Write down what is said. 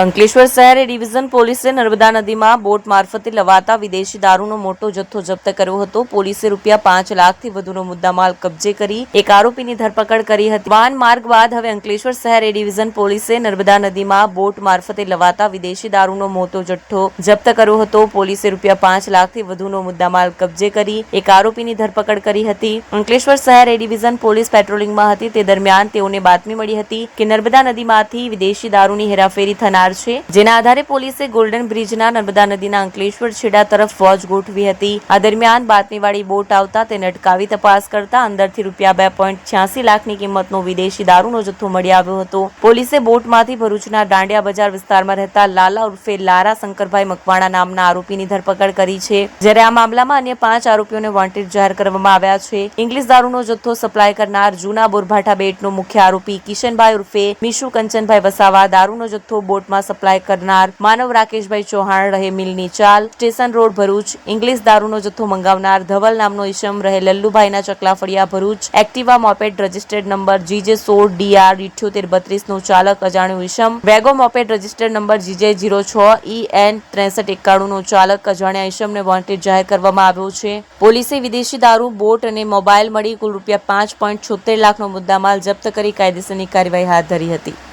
અંકલેશ્વર શહેર ડિવિઝન પોલીસે નર્મદા નદીમાં બોટ મારફતે લવાતા વિદેશી દારૂનો મોટો જથ્થો જપ્ત કર્યો હતો. પોલીસે રૂપિયા પાંચ લાખથી વધુનો મુદ્દામાલ કબજે કરી એક આરોપીની ધરપકડ કરી હતી. વાન માર્ગ બાદ હવે અંકલેશ્વર શહેર ડિવિઝન પોલીસે નર્મદા નદીમાં બોટ મારફતે લવાતા વિદેશી દારૂનો મોટો જથ્થો જપ્ત કર્યો હતો. પોલીસે રૂપિયા પાંચ લાખથી વધુનો મુદ્દામાલ કબજે કરી એક આરોપીની ધરપકડ કરી હતી. અંકલેશ્વર શહેર ડિવિઝન પોલીસ પેટ્રોલિંગમાં હતી. તે દરમિયાન તેઓને બાતમી મળી હતી કે નર્મદા નદીમાંથી વિદેશી દારૂની હેરાફેરી થનાર છે. જેના આધારે પોલીસે ગોલ્ડન બ્રિજના નર્મદા નદીના અંકલેશ્વર છેડા તરફ વોચ ગોઠવી હતી. આ દરમિયાન બાતમીવાળી બોટ આવતા તેને અટકાવી તપાસ કરતા અંદરથી રૂપિયા બે પોઈન્ટ છ્યાસી લાખની કિંમતનો વિદેશી દારૂનો જથ્થો મળી આવ્યો હતો. પોલીસે બોટમાંથી ભરૂચના દાંડિયા બજાર વિસ્તારમાં રહેતા લાલા ઉર્ફે લારા શંકરભાઈ મકવાણા નામના આરોપીની ધરપકડ કરી છે. જ્યારે આ મામલામાં અન્ય પાંચ આરોપીઓને વોન્ટેડ જાહેર કરવામાં આવ્યા છે. ઇંગ્લિશ દારૂનો જથ્થો સપ્લાય કરનાર જૂના બોરભાઠા બેટનો મુખ્ય આરોપી કિશનભાઈ ઉર્ફે મિશુ કંચનભાઈ વસાવા દારૂનો જથ્થો બોટમાં સપ્લાય કરનાર માનવ રાકેશભાઈ ચૌહાણ રહે મિલની ચાલ. Station road Bharuch. ઇંગ્લિશ દારૂનો જથ્થો મંગાવનાર ધવલ નામનો ઈશમ રહે લલ્લુભાઈના ચકલા ફળિયા Bharuch. Activa moped registered number GJ સોળ ડીઆર ઇઠ્યોતેર બત્રીસનો ચાલક અજાણ્યો ઈશમ. વેગો moped registered number GJ zero છ ઈ એન ત્રેસઠ એકાણુંનો ચાલક અજાણ્યા ઈશમને વોન્ટેડ જાહેર કરવામાં આવ્યો છે. પોલીસે વિદેશી દારૂ, બોટ અને મોબાઈલ મળી કુલ રૂપિયા પાંચ પોઈન્ટ છોતેર લાખનો મુદ્દામાલ જપ્ત કરી કાયદેસરની કાર્યવાહી હાથ ધરી હતી.